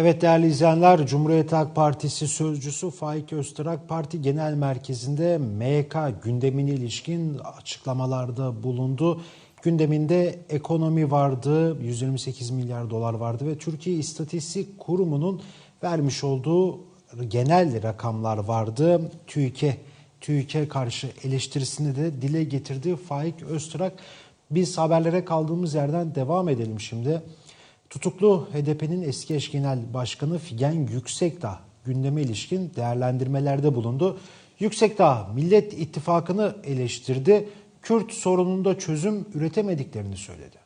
Evet değerli izleyenler, Cumhuriyet Halk Partisi sözcüsü Faik Öztürk Parti Genel Merkezi'nde MYK gündemine ilişkin açıklamalarda bulundu. Gündeminde ekonomi vardı, 128 milyar dolar vardı ve Türkiye İstatistik Kurumu'nun vermiş olduğu genel rakamlar vardı. TÜİK'e TÜİK'e karşı eleştirisini de dile getirdi Faik Öztürk. Biz haberlere kaldığımız yerden devam edelim şimdi. Tutuklu HDP'nin eski eş genel başkanı Figen Yüksekdağ gündeme ilişkin değerlendirmelerde bulundu. Yüksekdağ Millet İttifakı'nı eleştirdi. Kürt sorununda çözüm üretemediklerini söyledi.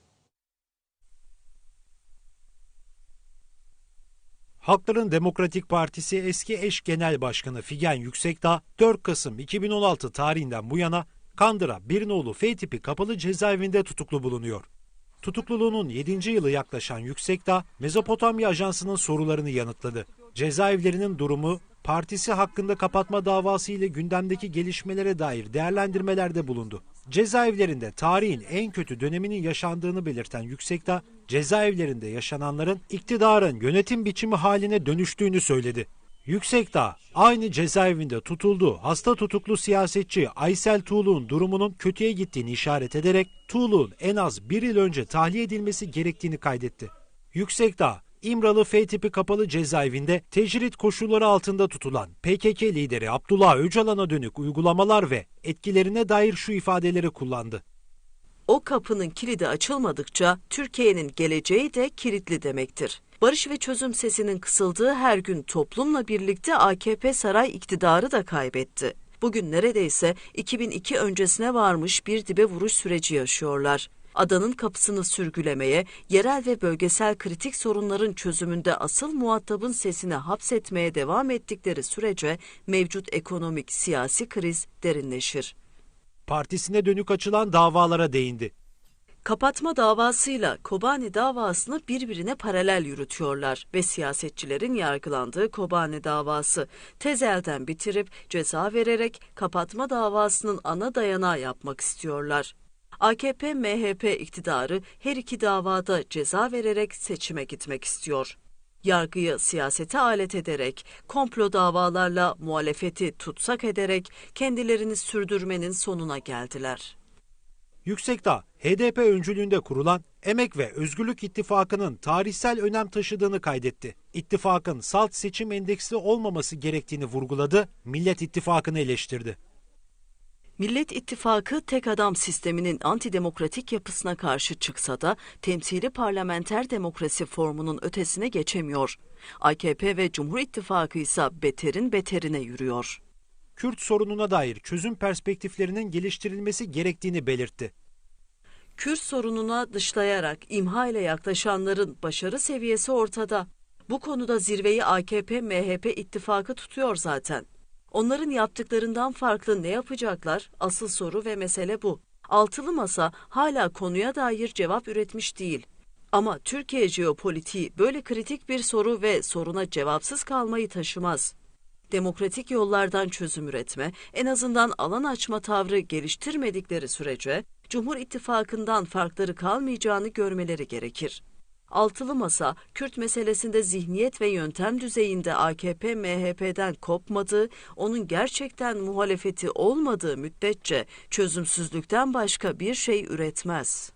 Halkların Demokratik Partisi eski eş genel başkanı Figen Yüksekdağ 4 Kasım 2016 tarihinden bu yana Kandıra Birnoğlu F tipi kapalı cezaevinde tutuklu bulunuyor. Tutukluluğunun 7. yılı yaklaşan Yüksekdağ, Mezopotamya Ajansı'nın sorularını yanıtladı. Cezaevlerinin durumu, partisi hakkında kapatma davası ile gündemdeki gelişmelere dair değerlendirmelerde bulundu. Cezaevlerinde tarihin en kötü döneminin yaşandığını belirten Yüksekdağ, cezaevlerinde yaşananların iktidarın yönetim biçimi haline dönüştüğünü söyledi. Yüksekdağ, aynı cezaevinde tutulduğu hasta tutuklu siyasetçi Aysel Tuğlu'nun durumunun kötüye gittiğini işaret ederek Tuğlu'nun en az bir yıl önce tahliye edilmesi gerektiğini kaydetti. Yüksekdağ, İmralı F tipi kapalı cezaevinde tecrit koşulları altında tutulan PKK lideri Abdullah Öcalan'a dönük uygulamalar ve etkilerine dair şu ifadeleri kullandı. O kapının kilidi açılmadıkça Türkiye'nin geleceği de kilitli demektir. Barış ve çözüm sesinin kısıldığı her gün toplumla birlikte AKP saray iktidarı da kaybetti. Bugün neredeyse 2002 öncesine varmış bir dibe vuruş süreci yaşıyorlar. Adanın kapısını sürgülemeye, yerel ve bölgesel kritik sorunların çözümünde asıl muhatabın sesini hapsetmeye devam ettikleri sürece mevcut ekonomik siyasi kriz derinleşir. Partisine dönük açılan davalara değindi. Kapatma davasıyla Kobani davasını birbirine paralel yürütüyorlar ve siyasetçilerin yargılandığı Kobani davası tez elden bitirip ceza vererek kapatma davasının ana dayanağı yapmak istiyorlar. AKP MHP iktidarı her iki davada ceza vererek seçime gitmek istiyor. Yargıyı siyasete alet ederek, komplo davalarla muhalefeti tutsak ederek kendilerini sürdürmenin sonuna geldiler. Yüksekdağ, HDP öncülüğünde kurulan Emek ve Özgürlük İttifakı'nın tarihsel önem taşıdığını kaydetti. İttifakın salt seçim endeksli olmaması gerektiğini vurguladı, Millet İttifakı'nı eleştirdi. Millet İttifakı tek adam sisteminin antidemokratik yapısına karşı çıksa da temsili parlamenter demokrasi formunun ötesine geçemiyor. AKP ve Cumhur İttifakı ise beterin beterine yürüyor. Kürt sorununa dair çözüm perspektiflerinin geliştirilmesi gerektiğini belirtti. Kürt sorununa dışlayarak imha ile yaklaşanların başarı seviyesi ortada. Bu konuda zirveyi AKP-MHP ittifakı tutuyor zaten. Onların yaptıklarından farklı ne yapacaklar? Asıl soru ve mesele bu. Altılı masa hala konuya dair cevap üretmiş değil. Ama Türkiye jeopolitiği böyle kritik bir soru ve soruna cevapsız kalmayı taşımaz. Demokratik yollardan çözüm üretme, en azından alan açma tavrı geliştirmedikleri sürece Cumhur İttifakı'ndan farkları kalmayacağını görmeleri gerekir. Altılı Masa, Kürt meselesinde zihniyet ve yöntem düzeyinde AKP MHP'den kopmadığı, onun gerçekten muhalefeti olmadığı müddetçe çözümsüzlükten başka bir şey üretmez.